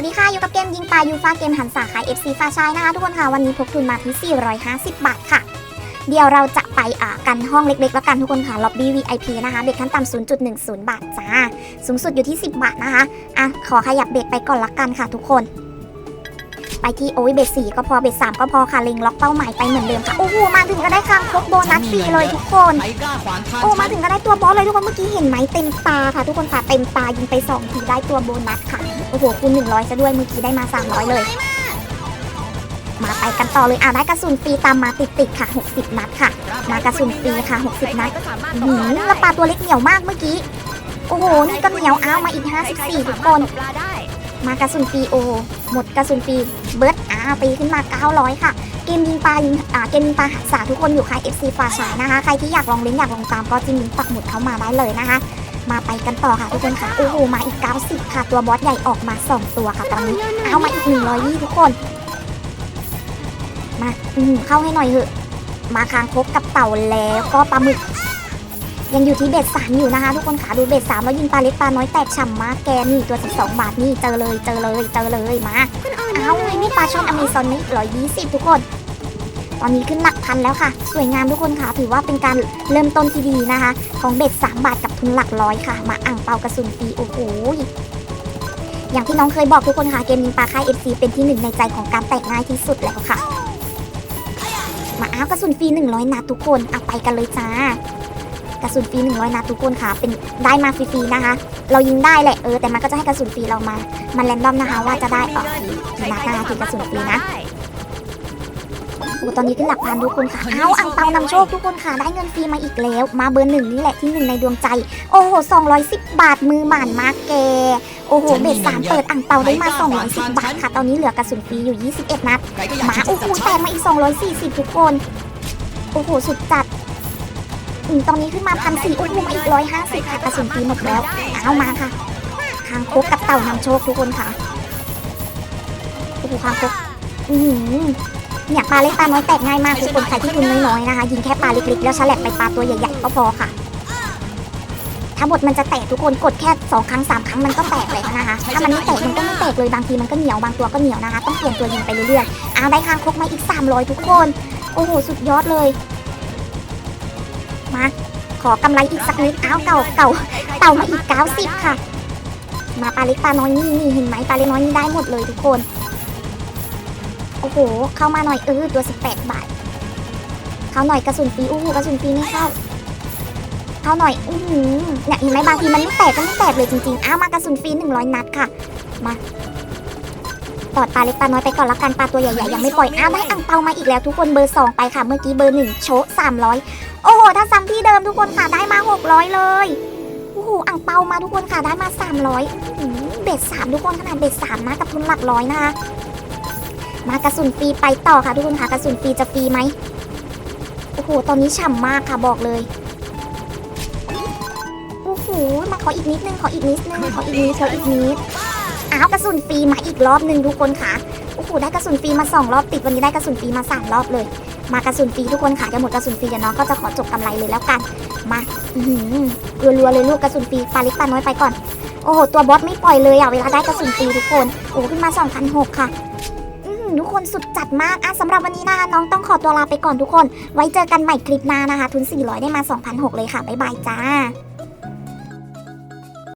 วัสดีค่ะ อยู่กับเกมยิงปลายูฟาเกมหันสาขาย FC ฟ้าชายนะคะ ทุกคนค่ะ วันนี้พกทุนมาที่ 450 บาทค่ะ เดี๋ยวเราจะไปอ่ากันห้องเล็กๆ แล้วกันทุกคนค่ะ ล็อบบี้ VIP นะคะ เบ็ดขั้นต่ำ0.10 บาทจ้า สูงสุดอยู่ที่ 10 บาทนะคะ อะ ขอขยับเบ็ดไปก่อนละกันค่ะทุกคน ไปที่โอ้ยเบ็ดสี่ก็พอเบ็ดสามก็พอค่ะเล็งล็อกเป้าหมายไปเหมือนเดิมค่ะโอ้โหมาถึงก็ได้คางครบโบนัสฟรีเลยทุกคนใครกล้าขวางทางโอ้มาถึงก็ได้ตัวบอสเลยทุกคนเมื่อกี้เห็นไหมเต็มตาค่ะ ทุกคนค่ะเต็มตายิงไป2ทีได้ตัวโบนัสค่ะโอ้โหคูณ100ซะด้วยเมื่อกี้ได้มา 300 เลย มาไปกันต่อเลยอะได้กระสุนฟรีตามมาติดๆค่ะ 60 นัดค่ะ มากระสุนฟรีค่ะ 60 นัดหืมแล้วปลาตัวเล็กเหนียวมากเมื่อกี้โอ้โหนี่ก็เหนียวอ้าวมาอีก 54ทุกคน มากระสุนฟรีโอ หมดกระสุนฟรีเบิร์ดอาปีขึ้นมา 900 ค่ะ เกมยิงปลายิงอ่าเกมยิงปลาหักษาทุกคนอยู่ค่ะ FC ฟ้าฉายนะคะ ใครที่อยากลองเล่นอยากลองตามก็จิ้มลิงก์ปักหมุดเข้ามาได้เลยนะคะ มาไปกันต่อค่ะทุกคนค่ะ โอ้โห มาอีก 90 ค่ะ ตัวบอสใหญ่ออกมา 2 ตัวค่ะตอนนี้ เอามาอีก 120 ทุกคน มาอืมเข้าให้หน่อยเถอะ มาคางคกกับเต่าแล้วก็ปลาหมึก ยังอยู่ที่เบ็ดสามอยู่นะคะ ทุกคนค่ะดูเบ็ดสามแล้วยิงปลาเล็กปลาน้อยแตกฉ่ำมากแกนี่ตัว12บาทนี่เจอเลยเจอเลยเจอเลยมาเอาไงนี่ปลาช่อนอเมซอนนี่ร้อยยี่สิบทุกคน ตอนนี้ขึ้นหลักพันแล้วค่ะ สวยงามทุกคนค่ะ ถือว่าเป็นการเริ่มต้นที่ดีนะคะ ของเบ็ด3บาทกับทุนหลักร้อยค่ะ มาอ่างเปากระสุนฟรีโอ้โหอย่างที่น้องเคยบอกทุกคนค่ะเกมยิงปลาค่าย FC เป็นที่หนึ่งในใจของการแตกง่ายที่สุดแล้วค่ะ มาอ้าวกระสุนฟรี100นัดทุกคนเอาไปกันเลยจ้า กระสุนฟรี100นัดทุกคนค่ะ เป็นได้มาฟรีๆนะคะ เรายิงได้แหละเออแต่มันก็จะให้กระสุนฟรีเรามา มันแรนดอมนะคะว่าจะได้เออกี่กี่นัดนะคะกี่กระสุนฟรีนะโอ้ตอนนี้ขึ้นหลักพันทุกคนค่ะ เอ้าอ่างเปานำโชคทุกคนค่ะ ได้เงินฟรีมาอีกแล้ว มาเบอร์หนึ่งนี่แหละที่หนึ่งในดวงใจ โอ้โห 210 บาทมือหมานมากแก โอ้โห เบ็ดสามเปิดอ่างเปาได้มา 210 บาทค่ะ ตอนนี้เหลือกระสุนฟรีอยู่ 21 นัดใครก็อยากหมาจะโอ้โหจับแตกมาอีก 240 ทุกคน โอ้โห สุดจัด อืมตอนนี้ขึ้นมาพันสี่โอ้โหมาอีก150ค่ะกระสุนฟรีหมดแล้วเอามาค่ะคางคกกับเต่านำโชคทุกคนค่ะโอ้โหคางคกอือหือเนี่ยปลาเล็กปลาน้อยแตกง่ายมากทุกคนใครที่ทุนน้อยๆนะคะยิงแค่ปลาเล็กๆแล้วฉลับไปปลาตัวใหญ่ๆก็พอค่ะถ้าบทมันจะแตกทุกคนกดแค่สองครั้งสามครั้งมันก็แตกเลยนะคะถ้ามันไม่แตกมันก็ไม่แตกเลยบางทีมันก็เหนียวบางตัวก็เหนียวนะคะ ต้องเปลี่ยนตัวยิงไปเรื่อยๆเอาได้คางคกมาอีก 300 ทุกคน โอ้โหสุดยอดเลย มา ขอกำไรอีกสักนิดอ้าวเก่าเก่าเต่ามาอีก90ค่ะ มาปลาเล็กปลาน้อยนี่นี่เห็นไหมปลาเล็กน้อยนี่ได้หมดเลยทุกคน โอ้โห เข้ามาหน่อยเออตัว18บาท เข้าหน่อยกระสุนฟรีอู้หูกระสุนฟรีไม่เข้า เข้าหน่อยอือหือเนี่ยเห็นไหมบางทีมันไม่แตกก็ไม่แตกเลยจริงๆ อ้าวมากระสุนฟรี100นัดค่ะ มา ตอดปลาเล็กปลาน้อยไปก่อนละกันปลาตัวใหญ่ๆยังไม่ปล่อยอ้าวได้อังเปามาอีกแล้วทุกคนเบอร์ 2 ไปค่ะ เมื่อกี้เบอร์ 1 โชะ300 โอ้โห ถ้าซ้ำที่เดิมทุกคนค่ะได้มา 600 เลยโอ้โหอังเปามาทุกคนค่ะได้มา 300อื้อหือเบ็ดสามทุกคนขนาดเบ็ดสามนะกับทุนหลักร้อยนะคะมากระสุนฟรีไปต่อค่ะทุกคนค่ะกระสุนฟรีจะฟรีไหมโอ้โหตอนนี้ฉ่ำมากค่ะบอกเลยโอ้โหมาขออีกนิดนึงขออีกนิดนึงขออีกนิดขออีกนิด อ้าวกระสุนฟรีมาอีกรอบหนึ่งทุกคนค่ะโอ้โหได้กระสุนฟรีมาสองรอบติดวันนี้ได้กระสุนฟรีมาสามรอบเลย มากระสุนฟรีทุกคนค่ะจะหมดกระสุนฟรีเดี๋ยวน้องก็จะขอจบกำไรเลยแล้วกันมาอือหือรัวๆเลยลูกกระสุนฟรีปลาเล็กปลาน้อยไปก่อนโอ้โหตัวบอสไม่ปล่อยเลยอะเวลาได้กระสุนฟรีทุกคนโอ้ขึ้นมา2,006ค่ะอืมทุกคนสุดจัดมากอะสำหรับวันนี้นะคะน้องต้องขอตัวลาไปก่อนทุกคน ไว้เจอกันใหม่คลิปหน้านะคะ ทุน 400 ได้มา 2,006 เลยค่ะ บ๊ายบายจ้า